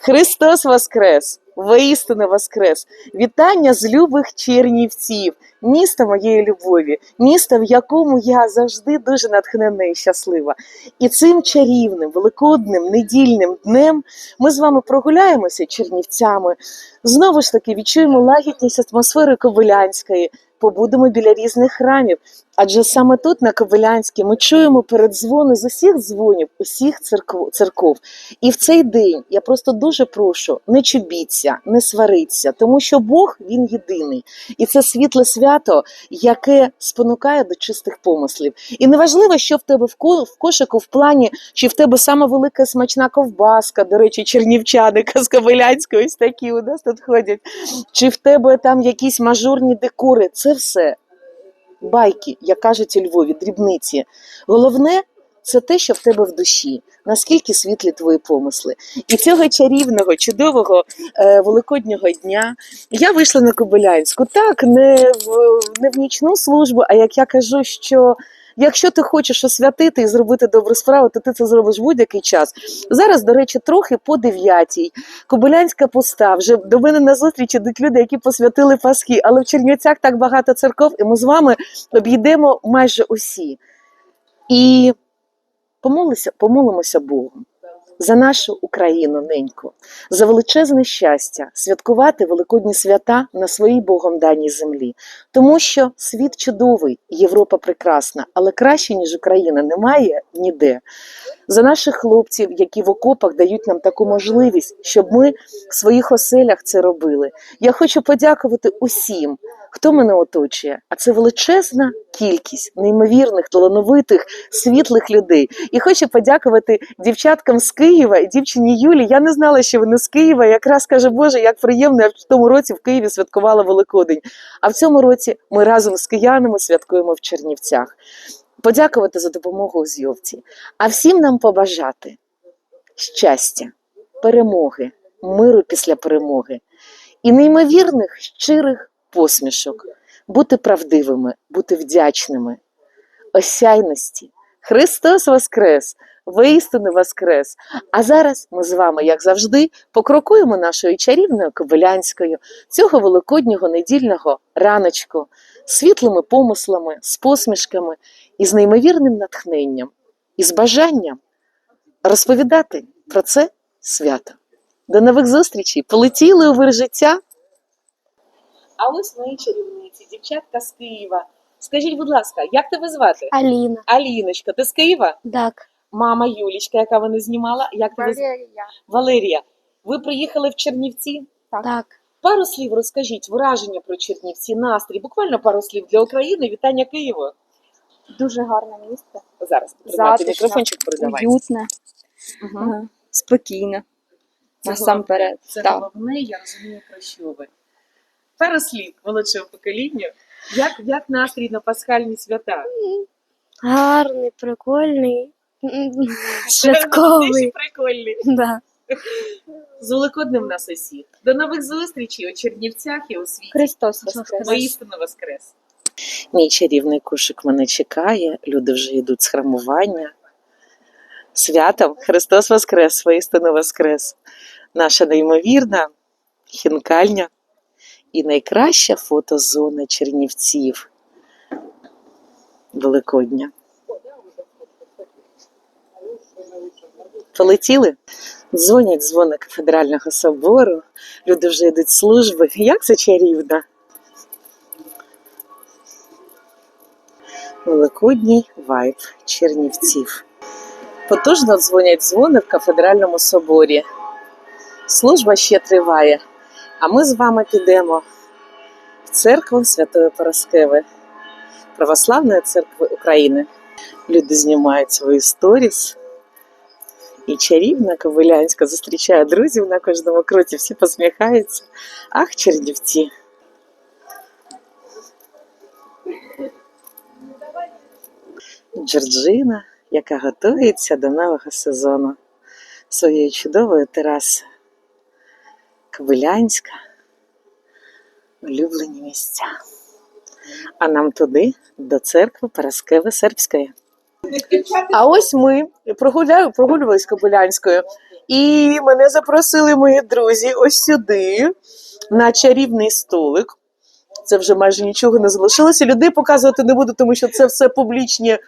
Христос Воскрес! Воістину Воскрес! Вітання з любих Чернівців, міста моєї любові, міста, в якому я завжди дуже натхнена і щаслива. І цим чарівним, великодним, недільним днем ми з вами прогуляємося Чернівцями. Знову ж таки відчуємо лагідність атмосфери Кобилянської, побудемо біля різних храмів. Адже саме тут, на Кобилянській, ми чуємо передзвони з усіх дзвонів, усіх церков, церков. І в цей день я просто дуже прошу, не чубіться, не сваріться, тому що Бог він єдиний, і це світле свято, яке спонукає до чистих помислів. І неважливо, що в тебе в кошику в плані, чи в тебе сама велика смачна ковбаска, до речі, чернівчаника з Кобилянської, ось такі у нас тут ходять, чи в тебе там якісь мажорні декори. Це все байки, як кажуть у Львові, дрібниці. Головне це те, що в тебе в душі, наскільки світлі твої помисли. І цього чарівного, чудового е, великоднього дня я вийшла на Кобилянську. Так, не в, не в нічну службу, а як я кажу, що. Якщо ти хочеш освятити і зробити добру справу, то ти це зробиш будь-який час. Зараз, до речі, трохи по дев'ятій. Кобилянська пуста. Вже до мене на зустріч ідуть люди, які посвятили Пасхи. Але в Чернівцях так багато церков, і ми з вами обійдемо майже усі. І помолися, помолимося Богу за нашу Україну неньку, за величезне щастя святкувати великодні свята на своїй Богом даній землі. Тому що світ чудовий, Європа прекрасна, але краще, ніж Україна, немає ніде. За наших хлопців, які в окопах дають нам таку можливість, щоб ми в своїх оселях це робили. Я хочу подякувати усім, хто мене оточує. А це величезна кількість неймовірних, талановитих, світлих людей. І хочу подякувати дівчаткам з Києва і дівчині Юлі. Я не знала, що вони з Києва. Якраз каже, Боже, як приємно, я в тому році в Києві святкувала Великодень. А в цьому році ми разом з киянами святкуємо в Чернівцях. Подякувати за допомогу у зйовці. А всім нам побажати щастя, перемоги, миру після перемоги і неймовірних щирих посмішок, бути правдивими, бути вдячними, осяйності. Христос Воскрес! Воістину Воскрес! А зараз ми з вами, як завжди, покрокуємо нашою чарівною Кобилянською цього великоднього недільного раночку, світлими помислами, з посмішками і з неймовірним натхненням, і з бажанням розповідати про це свято. До нових зустрічей! Полетіли у вир життя! А ось мої чарівниці, дівчатка з Києва. Скажіть, будь ласка, як тебе звати? Аліна. Аліночка, ти з Києва? Так. Мама Юлічка, яка мене знімала. Як тебе з- Валерія? Ви приїхали в Чернівці? Так. Пару слів розкажіть, враження про Чернівці, настрій, буквально пару слів для України. Вітання Києву. Дуже гарне місце. Зараз тримайте Затишно, мікрофончик передавай. Уютне, Угу. е, спокійне. Це Насамперед. Це Так. головне, я розумію, про що ви. Пару слів молодшого покоління. Як, як настрій на пасхальні свята? Гарний, прикольний, святковий. прикольні. Да. З Великоднем нас усіх. До нових зустрічей у Чернівцях і у світі. Христос Воскрес. Воістину воскрес. Мій чарівний кошик мене чекає. Люди вже йдуть з храмування. Святом Христос Воскрес, воістину Воскрес. Наша неймовірна хінкальня і найкраща фотозона Чернівців. Великодня. Полетіли? Дзвонять дзвони кафедрального собору. Люди вже йдуть служби. Як це чарівно? Великодній вайб Чернівців. Потужно дзвонять дзвони в кафедральному соборі. Служба ще триває, а ми з вами підемо в церкву Святої Пороскеви, Православної церкви України. Люди знімають свої сторіс. І чарівна Ковилянська зустрічає друзів на кожному кроці, всі посміхаються. Ах, Чернівці! Джорджина, яка готується до нового сезону своєю чудовою терасою. Ковилянська, улюблені місця. А нам туди, до церкви Параскеви Сербської. А ось ми прогуляю, прогулювались Кобилянською. І мене запросили мої друзі ось сюди, на чарівний столик. Це вже майже нічого не залишилося. Людей показувати не буду, тому що це все публічні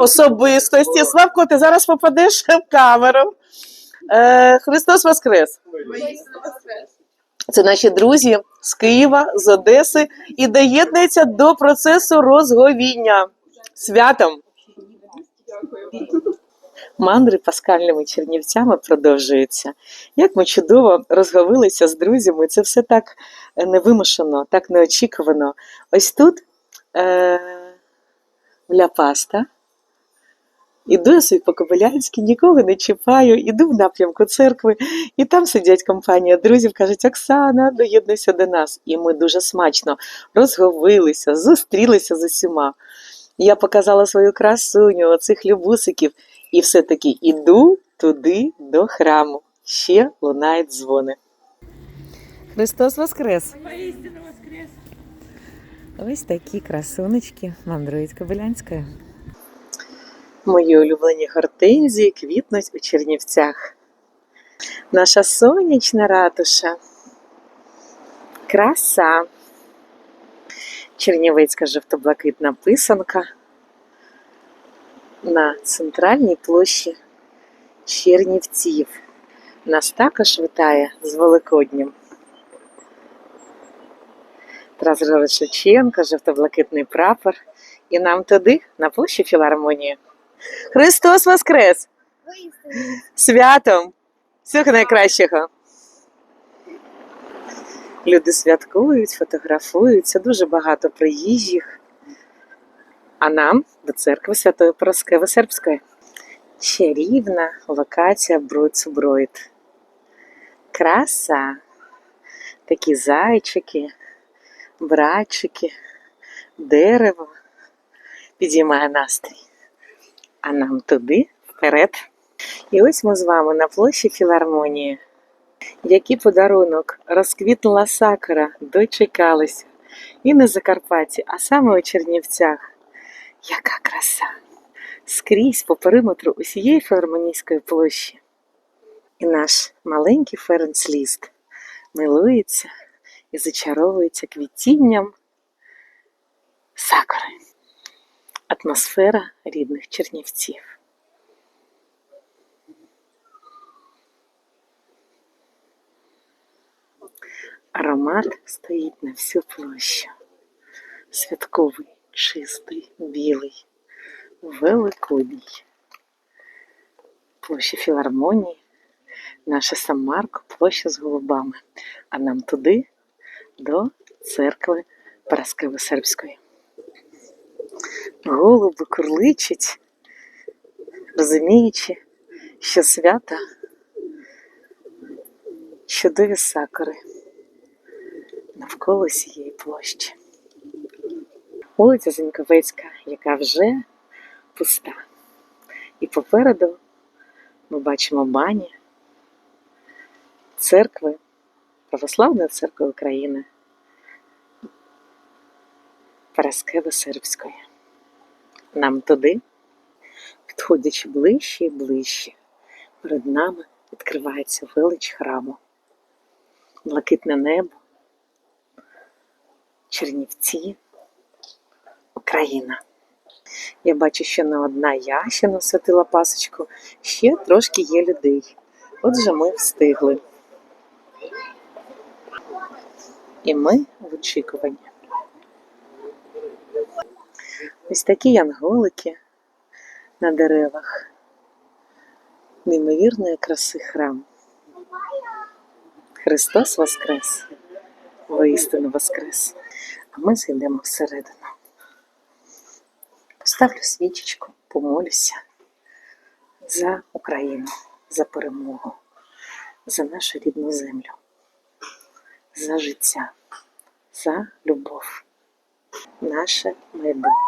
особистості. Славко, ти зараз попадеш в камеру. Е, Христос Воскрес! Це наші друзі з Києва, з Одеси і доєднуються до процесу розговіння. Святом! Мандри паскальними чернівцями продовжуються. Як ми чудово розговилися з друзями, це все так е, невимушено, так неочікувано. Ось тут е, ля паста. Іду я собі по-кобилянськи, нікого не чіпаю, іду в напрямку церкви, і там сидять компанія друзів, кажуть, Оксана, доєднуйся до нас. І ми дуже смачно розговилися, зустрілися з усіма. Я показала свою красуню, оцих любусиків, і все-таки іду туди до храму. Ще лунають дзвони. Христос Воскрес! Воскрес. Ось такі красунечки мандрують Кобилянською. Мої улюблені гортензії квітнуть у Чернівцях. Наша сонячна ратуша. Краса. Чернівецька жовто-блакитна писанка на центральній площі Чернівців. Нас також вітає з Великоднім. Тарас Шевченко, жовто-блакитний прапор. І нам туди, на площі філармонії. Христос Воскрес! Святом! Всього найкращого! Люди святкують, фотографуються, дуже багато приїжджих. А нам до церкви Святої Пороскеви Сербської. Чарівна локація Броцубройт. Краса. Такі зайчики, братчики, дерево підіймає настрій. А нам туди вперед. І ось ми з вами на площі філармонії. Який подарунок розквітнула сакура, дочекалися. І на Закарпатті, а саме у Чернівцях. Яка краса! Скрізь по периметру усієї філармонійської площі. І наш маленький ференц-ліст милується і зачаровується квітінням сакури. Атмосфера рідних чернівців. Аромат стоїть на всю площу. Святковий, чистий, білий, великодній. Площа філармонії, наша Самарко, площа з голубами. А нам туди до церкви Параскеви Сербської. Голуби курличать, розуміючи, що свята чудові сакури навколо цієї площі. Вулиця Зіньковецька, яка вже пуста. І попереду ми бачимо бані церкви, Православної церкви України, Параскеви Сербської. Нам туди, підходячи ближче і ближче, перед нами відкривається велич храму, блакитне небо, Чернівці, Україна. Я бачу, що не одна я ще насвятила пасочку, ще трошки є людей. Отже, ми встигли. І ми в очікуванні. Ось такі янголики на деревах. Неймовірної краси храм. Христос Воскрес! Воістину Воскрес! А ми зайдемо всередину. Поставлю свічечку, помолюся за Україну, за перемогу, за нашу рідну землю, за життя, за любов, наше майбутнє.